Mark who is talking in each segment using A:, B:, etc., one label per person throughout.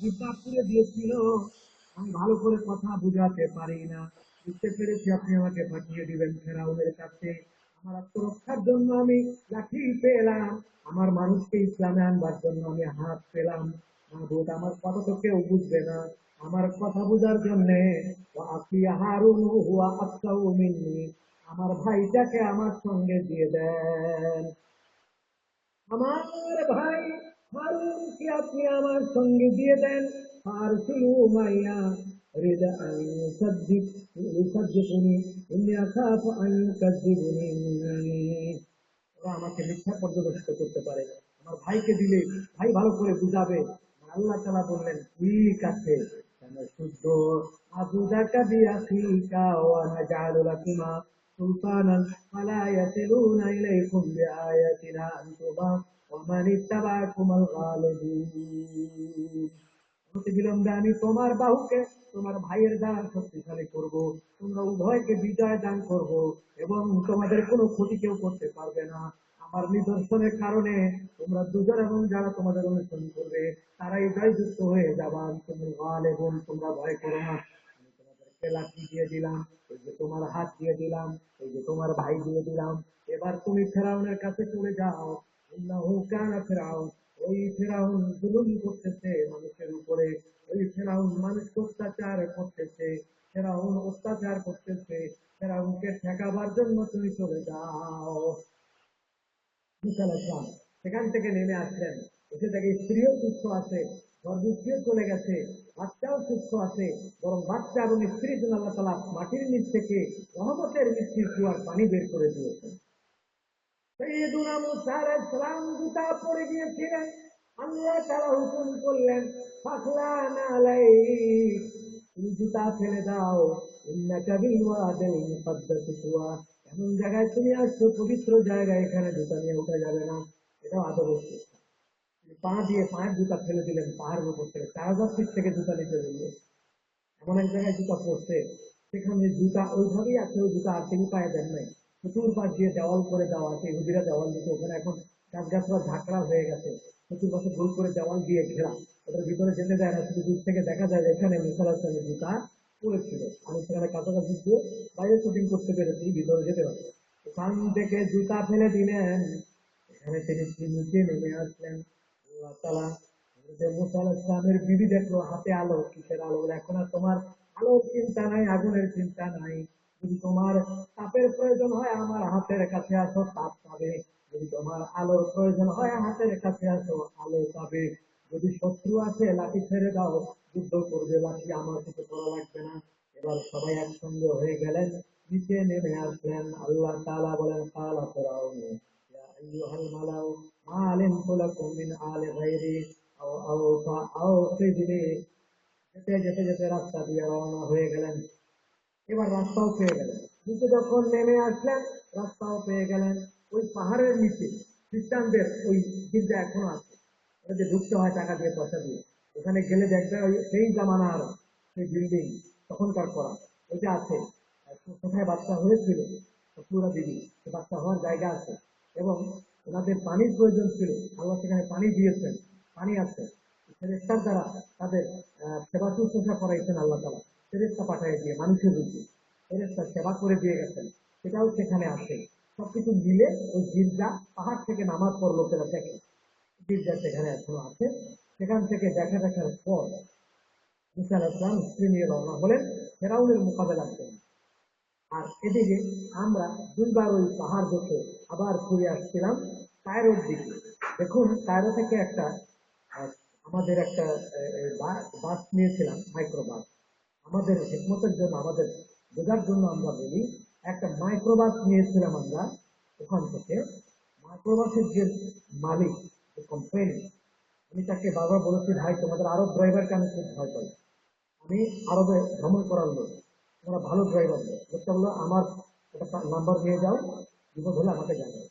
A: জিব্বা পুড়ে দিয়েছিল। আমি ভালো করে কথা বুঝাতে পারি না। বুঝতে পেরেছি আপনি আমাকে পাঠিয়ে দিবেন ফেরাউনের কাছে। আমার আত্মরক্ষার জন্য আমি লাঠি পেলাম। আমার মানুষকে ইসলামে আনবার জন্য আমি হাত পেলাম। মাহবুদ আমার কথা তো কেউ বুঝবে না। আমার কথা বোঝার জন্য আমার ভাইটাকে আমার সঙ্গে দিয়ে দেন। আমার ভাই হারুনকে আপনি আমার সঙ্গে দিয়ে দেন। আর সিলু মাইয়া আমাকে মিথ্যা পর্যবেক্ষিত করতে পারে। আমার ভাইকে দিলে, ভাই ভালো করে বুঝাবে। আল্লাহ তালা বললেন ঠিক আছে শুদ্ধ আবুদাকা বিলম্বে আমি তোমার বাহুকে তোমার ভাইয়ের দ্বারা শক্তিশালী করব তোমরা উভয়কে বিজয় দান করব এবং তোমাদের কোনো ক্ষতি কেউ করতে পারবে না আমার নিদর্শনের কারণে তোমরা দুজন এবং যারা তোমাদের অনুসরণ করবে তারাই জয়যুক্ত হয়ে যাবা তুমি ভালো এবং তোমরা ভয় করো না তোমাদেরকে লাঠি দিয়ে দিলাম এই যে তোমার হাত দিয়ে দিলাম, এই যে তোমার ভাই দিয়ে দিলাম। এবার তুমি ফেরাউনের কাছে চলে যাও। অত্যাচার করতেছে ফেরাউনকে ঠেকাবার জন্য তুমি চলে যাও। সেখান থেকে নেমে আসলেন। এসে থেকে স্ত্রীও সুস্থ আছে চলে গেছে, বাচ্চাও সুস্থ আছে, বরং বাচ্চা এবং স্ত্রীর জন্য আল্লাহ তালা মাটির নিচ থেকে রহমতের মিষ্টির কুয়ার পানি বের করে দিয়েছেন। পড়ে গিয়েছিলেন। আল্লাহ তাআলা হুকুম করলেন জুতা ফেলে দাও। এমন জায়গায় তুমি আসছো, পবিত্র জায়গায়, এখানে জুতা নিয়ে উঠা যাবে না। এটাও আদর্শ পা দিয়ে পায়ের জুতা ফেলে দিলেন, পাহাড়ের উপর থেকে। চার হাজার ফিট থেকে জুতা নিচে দিল এমন এক জায়গায় জুতা পড়ছে, সেখানে জুতা ওইভাবেই আছে, ওই জুতা আর তিনি পায়ে দেন নাই। চতুর্পাশ দিয়ে দেওয়াল করে দেওয়া আছে হুদিরা দেওয়াল দিতে ওখানে এখন গাছ গাছরা ঝাঁকড়া হয়ে গেছে। চতুর্পাশে গোল করে দেওয়াল দিয়ে ঘেরা। ওটার ভিতরে যেতে দেয় না, শুধু দূর থেকে দেখা যায় এখানে মুসাল হাসানের জুতা পড়েছিল। আমি সেখানে কাছাকাছি গিয়ে বাইরে শুটিং করতে পেরেছি, ভিতরে যেতে পারি ওখান থেকে জুতা ফেলে দিলেন। এখানে তিনি নিচে নেমে আসলেন। আল্লাহ তালা মুসা ইসলামের বিবি দেখল, হাতে আলো, কিসের আলো? এখন আর তোমার আলোর চিন্তা নাই, আগুনের চিন্তা নাই। যদি তোমার তাপের প্রয়োজন হয়, আমার হাতের কাছে আসো তাপ পাবে। যদি তোমার আলোর প্রয়োজন হয়, হাতের কাছে আসো, আলো পাবে। যদি শত্রু আছে, লাঠি ছেড়ে দাও। যুদ্ধ করবে লাঠি, আমার কিছু করা লাগবে না। এবার সবাই একসঙ্গে হয়ে গেলেন, নিচে নেমে আসলেন। আল্লাহ তাআলা বলেন ফেরাউন, ইয়া আইয়ুহাল মালাউ, মা আলিমতু লাকুম মিন আলি গায়রি, আও আও আও, ফিজলি। যেতে যেতে যেতে রাস্তা দিয়ে রওনা হয়ে গেলেন। এবার রাস্তাও পেয়ে গেলেন। নিচে যখন নেমে আসলেন, রাস্তাও পেয়ে গেলেন। ওই পাহাড়ের নিচে, খ্রিস্টানদের ওই গির্জা এখনও আছে। ওটা যে ঢুকতে হয় টাকা দিয়ে, পয়সা দিয়ে, ওখানে গেলে দেখবে ওই সেই জামানার সেই বিল্ডিং তখনকার করা। ওইটা আছে। কোথায় বাচ্চা হয়েছিল পুরা দিদি বাচ্চা হওয়ার জায়গা আছে। এবং ওনাদের পানির প্রয়োজন ছিল। আল্লাহ সেখানে পানি দিয়েছেন, পানি আছে। ফেরেস্তার দ্বারা তাদের সেবা শুশ্রূষা করাইছেন আল্লাহ তালা ফেরেস্তা পাঠাই দিয়ে, মানুষের রূপে ফেরেস্তা সেবা করে দিয়ে গেছেন। সেটাও সেখানে আছে সবকিছু মিলে ওই গির্জা, পাহাড় থেকে নামার পর লোকেরা দেখে। গির্জা সেখানে এখনও আছে। সেখান থেকে দেখা দেখার পর মুসা আলাহিসাম স্ত্রী নিয়ে রওনা হলেন, ফেরাউনের মোকাবেলা জন্য আর এদিকে আমরা দুইবার ওই পাহাড় দেখে আবার ঘুরে আসছিলাম কায়রোর দিকে। দেখুন, কায়রো থেকে একটা আমাদের একটা বাস নিয়েছিলাম মাইক্রো বাস আমাদের হিকমতের জন্য, আমাদের বোঝার জন্য আমরা বলি, একটা মাইক্রোবাস নিয়েছিলাম আমরা, ওখান থেকে মাইক্রোবাসের যে মালিক, যে কোম্পানি আমি তাকে বারবার বলেছি, ভাই, তোমাদের আরও ড্রাইভারকে আমি খুব ভয় পাই। আমি আরবে ভ্রমণ করার লোক। তোমরা ভালো ড্রাইভার লোকটা বলল, আমার একটা নাম্বার নিয়ে যাও, বিপদ হলে আমাকে জানাও।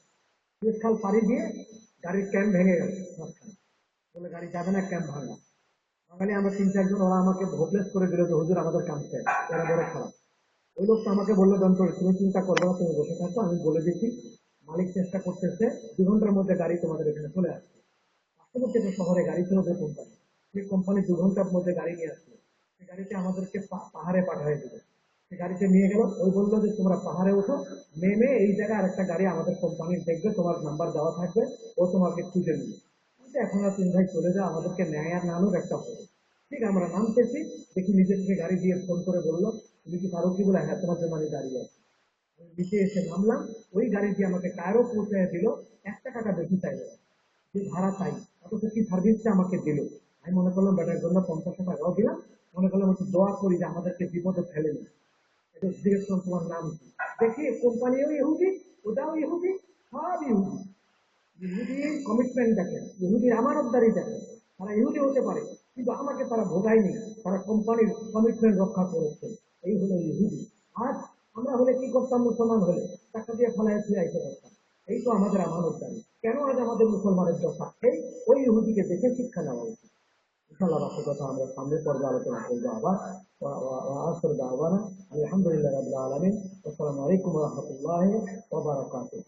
A: খাল পাড়ি দিয়ে গাড়ির ক্যাম্প ভেঙে গেল। বলে গাড়ি যাবে না ক্যাম্প ভাঙা। বাঙালি আমরা তিন চারজন ওরা আমাকে হোপলেস করে দিল যে হুজুর, আমাদের কাম শেষ, এরা বড় খারাপ। ওই লোকটা আমাকে বলল যন্ত্র তুমি চিন্তা করব না, তুমি বসে থাকো, আমি বলে দিচ্ছি, মালিক চেষ্টা করতেছে, দু ঘণ্টার মধ্যে গাড়ি তোমাদের এখানে চলে আসবে। পার্শ্ববর্তী একটা শহরে গাড়ি ছিল, যে কোম্পানি, সেই কোম্পানি দু ঘণ্টার মধ্যে গাড়ি নিয়ে আসলো। সে গাড়িতে আমাদেরকে পাহাড়ে পাঠিয়ে দিল। সে গাড়িতে নিয়ে গেল, ওই বলল যে, তোমরা পাহাড়ে ওঠো, নেমে এই জায়গায় আরেকটা গাড়ি আমাদের কোম্পানির দেখবে, তোমার নাম্বার দেওয়া থাকবে, ও তোমাকে খুঁজে নেবে। এখন আর তিন ভাই চলে যাও আমাদেরকে ন্যায় আর নানুক একটা হবে। ঠিক, আমরা নামতেছি, দেখি নিজের থেকে গাড়ি দিয়ে ফোন করে বলল, তুমি কি পারো কি বলে হ্যাঁ তোমার জন্য আমি দাঁড়িয়ে আছি। নিচে এসে নামলাম, ওই গাড়ি দিয়ে আমাকে কায়রো পৌঁছে দিল একটা টাকা বেশি চাইলো। যে ভাড়া চাই, অথচ কি সার্ভিসটা আমাকে দিল? আমি মনে করলাম, বেটার জন্য পঞ্চাশ টাকাও দিলাম। মনে করলাম, একটু দোয়া করি যে আমাদেরকে বিপদে ফেলে না এটা জিজ্ঞেস তোমার নাম কি? দেখি, কোম্পানিও ইহুদি, ওটাও ইহুদি, সব ইহুদি। ইহুদি কমিটমেন্ট দেখে, ইহুদির আমানতদারি দেখে, তারা ইহুদি হতে পারে, কিন্তু আমাকে তারা ভোগায়নি, তারা কোম্পানির কমিটমেন্ট রক্ষা করেছে। এই হলো ইহুদি। আজ আমরা হলে কি করতাম মুসলমান হলে? টাকা দিয়ে ফলায় ফিরাইতে পারতাম। এই তো আমাদের আমানতদারি। কেন আজ আমাদের মুসলমানের দশা? এই ওই ইহুদিকে দেখে শিক্ষা নেওয়া উচিত। আমরা দাওয়ানা। আলহামদুলিল্লাহ আলামিন। আসসালামু রাহমাতুল্লাহি ওয়া বারাকাতুহু।